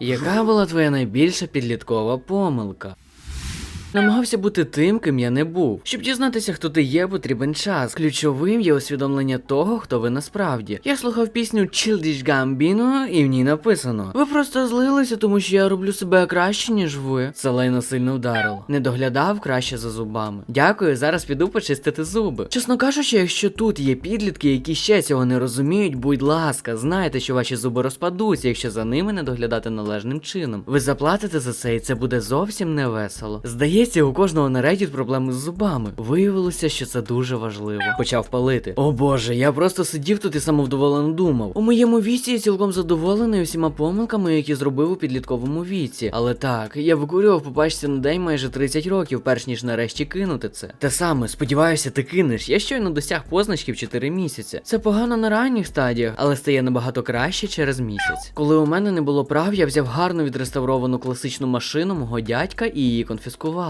Яка була твоя найбільша підліткова помилка? Намагався бути тим, ким я не був. Щоб дізнатися, хто ти є, потрібен час. Ключовим є усвідомлення того, хто ви насправді. Я слухав пісню Childish Gambino, і в ній написано: Ви просто злилися, тому що я роблю себе краще, ніж ви. Це лайно сильно вдарило. Не доглядав краще за зубами. Дякую, зараз піду почистити зуби. Чесно кажучи, якщо тут є підлітки, які ще цього не розуміють, будь ласка, знайте, що ваші зуби розпадуться, якщо за ними не доглядати належним чином. Ви заплатите за це, і це буде зовсім не весело. Здається, у кожного на Reddit проблеми з зубами. Виявилося, що це дуже важливо. Почав палити. О боже, я просто сидів тут і самовдоволено думав. У моєму віці я цілком задоволений усіма помилками, які зробив у підлітковому віці. Але так, я викурював по пачці на день майже 30 років, перш ніж нарешті кинути це. Те саме, сподіваюся, ти кинеш. Я щойно досяг позначки в 4 місяці. Це погано на ранніх стадіях, але стає набагато краще через місяць. Коли у мене не було прав, я взяв гарно відреставровану класичну машину мого дядька і її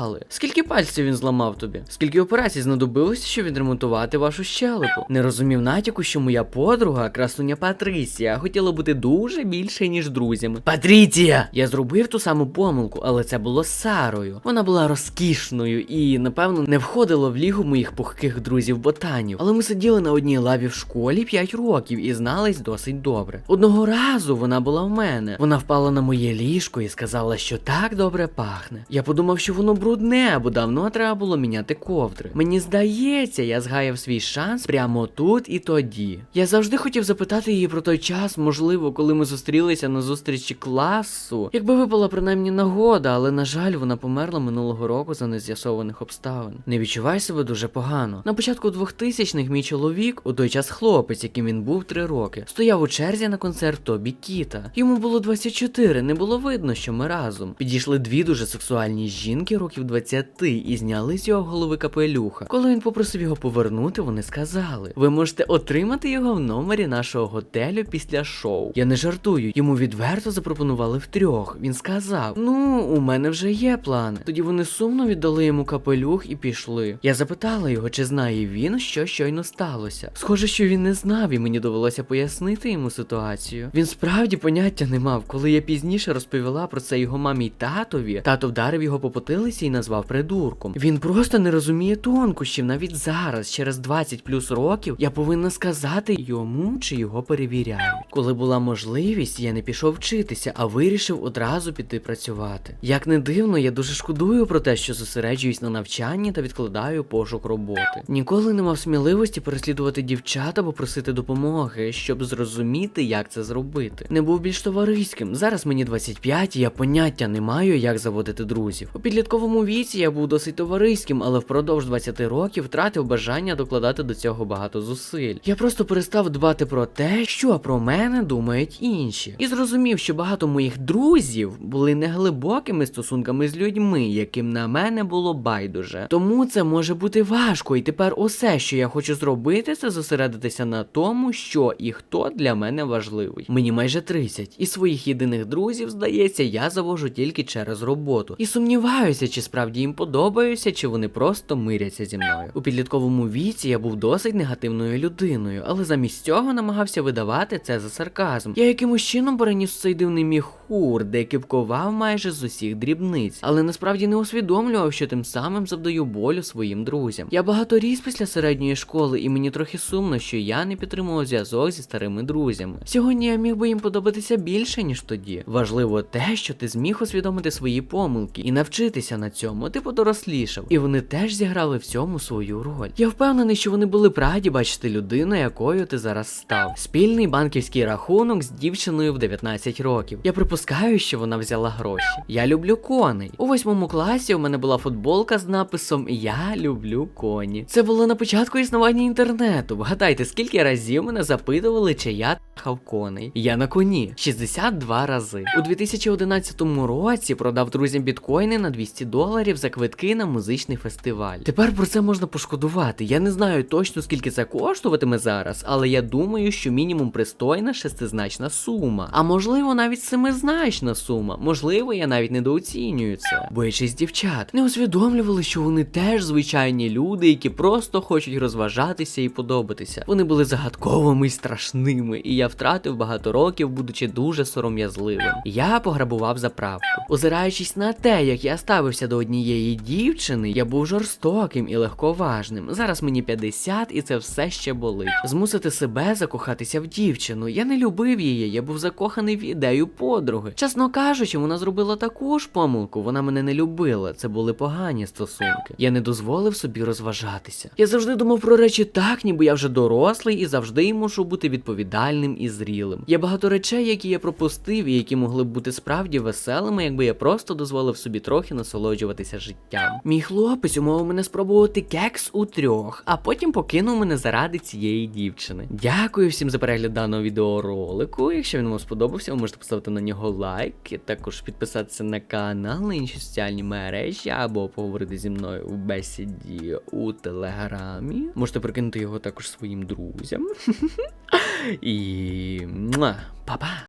конфіскували. Скільки пальців він зламав тобі? Скільки операцій знадобилося, щоб відремонтувати вашу щелепу? Не розумів натяку, що моя подруга, красуня Патрісія, хотіла бути дуже більше, ніж друзями. Патріція! Я зробив ту саму помилку, але це було Сарою. Вона була розкішною і, напевно, не входила в лігу моїх пухких друзів-ботанів. Але ми сиділи на одній лаві в школі 5 років і знались досить добре. Одного разу вона була в мене. Вона впала на моє ліжко і сказала, що так добре пахне. Я подумав, що воно брудне, бо давно треба було міняти ковдри. Мені здається, я згаяв свій шанс прямо тут і тоді. Я завжди хотів запитати її про той час, можливо, коли ми зустрілися на зустрічі класу. Якби випала принаймні нагода, але на жаль, вона померла минулого року за нез'ясованих обставин. Не відчувай себе дуже погано. На початку 2000-х мій чоловік, у той час хлопець, яким він був три роки, стояв у черзі на концерт Тобі Кіта. Йому було 24, не було видно, що ми разом. Підійшли дві дуже сексуальні жінки років 20 і зняли з його голови капелюха. Коли він попросив його повернути, вони сказали: Ви можете отримати його в номері нашого готелю після шоу. Я не жартую, йому відверто запропонували втрьох. Він сказав: Ну, у мене вже є плани. Тоді вони сумно віддали йому капелюх і пішли. Я запитала його, чи знає він, що щойно сталося. Схоже, що він не знав, і мені довелося пояснити йому ситуацію. Він справді поняття не мав. Коли я пізніше розповіла про це його мамі й татові, тато вдарив його по потилиці і назвав придурком. Він просто не розуміє тонкощів. Навіть зараз, через 20 плюс років, я повинна сказати йому, чи його перевіряють. Коли була можливість, я не пішов вчитися, а вирішив одразу піти працювати. Як не дивно, я дуже шкодую про те, що зосереджуюсь на навчанні та відкладаю пошук роботи. Ніколи не мав сміливості переслідувати дівчат або просити допомоги, щоб зрозуміти, як це зробити. Не був більш товариським. Зараз мені 25, і я поняття не маю, як заводити друзів. У підлітковому віці я був досить товариським, але впродовж 20 років втратив бажання докладати до цього багато зусиль. Я просто перестав дбати про те, що про мене думають інші, і зрозумів, що багато моїх друзів були неглибокими стосунками з людьми, яким на мене було байдуже. Тому це може бути важко, і тепер усе, що я хочу зробити, це зосередитися на тому, що і хто для мене важливий. Мені майже 30, і своїх єдиних друзів, здається, я завожу тільки через роботу. І сумніваюся, чи справді їм подобаюся, чи вони просто миряться зі мною. У підлітковому віці я був досить негативною людиною, але замість цього намагався видавати це за сарказм. Я якимось чином переніс цей дивний міхур, де кипкував майже з усіх дрібниць, але насправді не усвідомлював, що тим самим завдаю болю своїм друзям. Я багато ріс після середньої школи, і мені трохи сумно, що я не підтримував зв'язок зі старими друзями. Сьогодні я міг би їм подобатися більше, ніж тоді. Важливо те, що ти зміг усвідомити свої помилки і навчитися на цьому. Ти подорослішав, і вони теж зіграли в цьому свою роль. Я впевнений, що вони були б раді бачити людину, якою ти зараз став. Спільний банківський рахунок з дівчиною в 19 років. Я припускаю, що вона взяла гроші. Я люблю коней. У восьмому класі у мене була футболка з написом Я люблю коні. Це було на початку існування інтернету. Вгадайте, скільки разів мене запитували, чи я трахав коней. Я на коні 62 рази. У 2011 році продав друзям біткоїни на 200 доларів. доларів за квитки на музичний фестиваль. Тепер про це можна пошкодувати. Я не знаю точно скільки це коштуватиме зараз, але я думаю, що мінімум пристойна шестизначна сума. А можливо навіть семизначна сума. Можливо, я навіть недооцінюю це. Боячись дівчат, не усвідомлювали, що вони теж звичайні люди, які просто хочуть розважатися і подобатися. Вони були загадковими і страшними, і я втратив багато років, будучи дуже сором'язливим. Я пограбував заправку. Озираючись на те, як я ставився до однієї дівчини, я був жорстоким і легковажним. Зараз мені 50 і це все ще болить. Змусити себе закохатися в дівчину. Я не любив її, я був закоханий в ідею подруги. Чесно кажучи, вона зробила таку ж помилку. Вона мене не любила. Це були погані стосунки. Я не дозволив собі розважатися. Я завжди думав про речі так, ніби я вже дорослий і завжди мушу бути відповідальним і зрілим. Є багато речей, які я пропустив і які могли б бути справді веселими, якби я просто дозволив собі трохи насолоджуватися життям. Мій хлопець умовив мене спробувати кекс у трьох, а потім покинув мене заради цієї дівчини. Дякую всім за перегляд даного відеоролику. Якщо він вам сподобався, ви можете поставити на нього лайк, також підписатися на канал, на інші соціальні мережі або поговорити зі мною в бесіді у телеграмі. Можете прикинути його також своїм друзям. І па-па!